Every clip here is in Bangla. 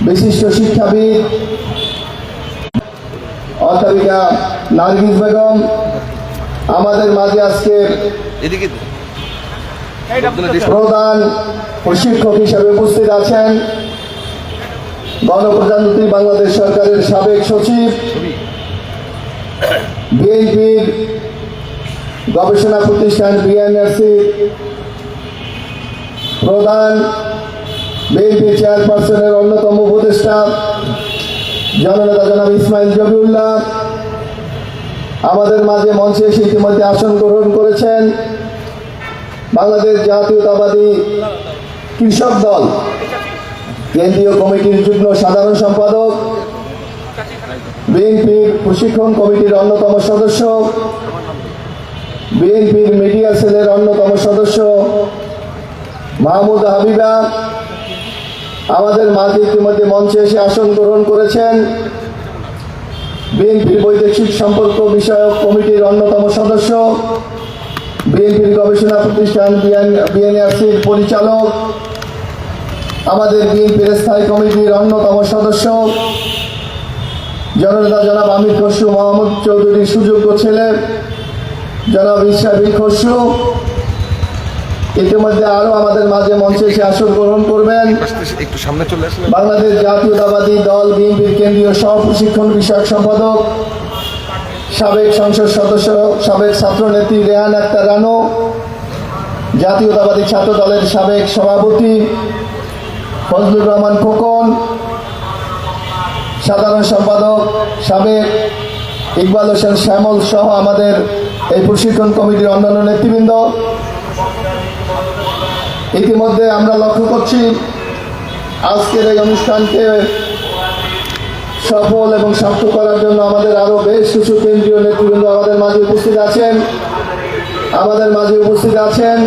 বিশিষ্ট শিক্ষাবিদ অধ্যাপিকা নার্গিস বেগম আমাদের মাঝে আজকে প্রধান প্রশিক্ষক হিসেবে উপস্থিত আছেন গণপ্রজাতন্ত্রী বাংলাদেশ সরকারের সাবেক সচিব বিএনপির গবেষণা প্রতিষ্ঠান বিএনআরসি প্রধান বিএনপি চেয়ারপারসনের অন্যতম উপদেষ্টা জননেতা জনাব ইসমাইল জবিউল্লাহ। আমাদের মাঝে মঞ্চে এসে ইতিমধ্যে আসন গ্রহণ করেছেন বাংলাদেশ জাতীয়তাবাদী কৃষক দল, কেন্দ্রীয় কমিটির যুগ্ম সাধারণ সম্পাদক, বিএনপির প্রশিক্ষণ কমিটির অন্যতম সদস্য, বিএনপির মিডিয়া সেলের অন্যতম সদস্য মাহমুদ হাবিবা আমাদের মাঝে ইতিমধ্যে মঞ্চে এসে আসন গ্রহণ করেছেন বিএনপির বৈদেশিক সম্পর্ক বিষয়ক কমিটির অন্যতম সদস্য, বিএনপির গবেষণা প্রতিষ্ঠান বিএনআরসির পরিচালক, আমাদের বিএনপির স্থায়ী কমিটির অন্যতম সদস্য, জননেতা জনাব আমির খসরু, মোহাম্মদ চৌধুরীর সুযোগ্য ছেলে জনাব ইসরাবিল খসরু ইতিমধ্যে আরও আমাদের মাঝে মঞ্চে এসে আসন গ্রহণ করবেন। একটু সামনে চলে বাংলাদেশ জাতীয়তাবাদী দল বিএনপির কেন্দ্রীয় সহ প্রশিক্ষণ বিষয়ক সম্পাদক সাবেক সংসদ সদস্য সাবেক ছাত্রনেত্রী রেহান আক্তার রানো জাতীয়তাবাদী ছাত্র দলের সাবেক সভাপতি ফজলুর রহমান খোকন সাধারণ সম্পাদক সাবেক ইকবাল হোসেন শ্যামল সহ আমাদের এই প্রশিক্ষণ কমিটির অন্যান্য নেতৃবৃন্দ। ইতিমধ্যে আমরা লক্ষ্য করছি আজকের এই অনুষ্ঠানকে সফল এবং সার্থক করার জন্য আমাদের আরও বেশ কিছু কেন্দ্রীয় নেতৃবৃন্দ আমাদের মাঝে উপস্থিত আছেন। আমাদের মাঝে উপস্থিত আছেন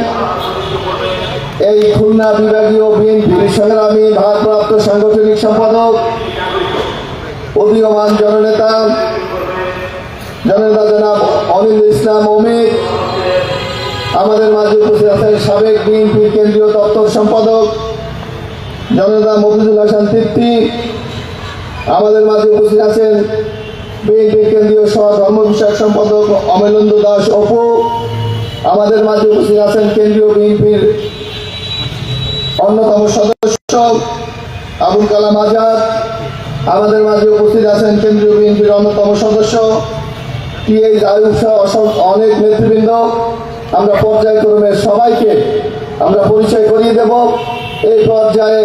এই খুলনা বিভাগীয় বিএনপির সংগ্রামী ভারপ্রাপ্ত সাংগঠনিক সম্পাদক, উদীয়মান জননেতা জননেতা জনাব অনিল ইসলাম অমিত আমাদের মাঝে উপস্থিত আছেন সাবেক বিএনপির কেন্দ্রীয় দপ্তর সম্পাদক জনতা মফিজুল হাসান তৃপ্তি। আমাদের মাঝে উপস্থিত আছেন বিএনপির কেন্দ্রীয় সহ ধর্ম বিষয়ক সম্পাদক অমলেন্দু দাস অপু। আমাদের মাঝে উপস্থিত আছেন কেন্দ্রীয় বিএনপির অন্যতম সদস্য আবুল কালাম আজাদ। আমাদের মাঝে উপস্থিত আছেন কেন্দ্রীয় বিএনপির অন্যতম সদস্য টিএইচ আয়ুব সহ অসংখ্য অনেক নেতৃবৃন্দ। আমরা পর্যায়ক্রমে সবাইকে আমরা পরিচয় করিয়ে দেব। এই পর্যায়ে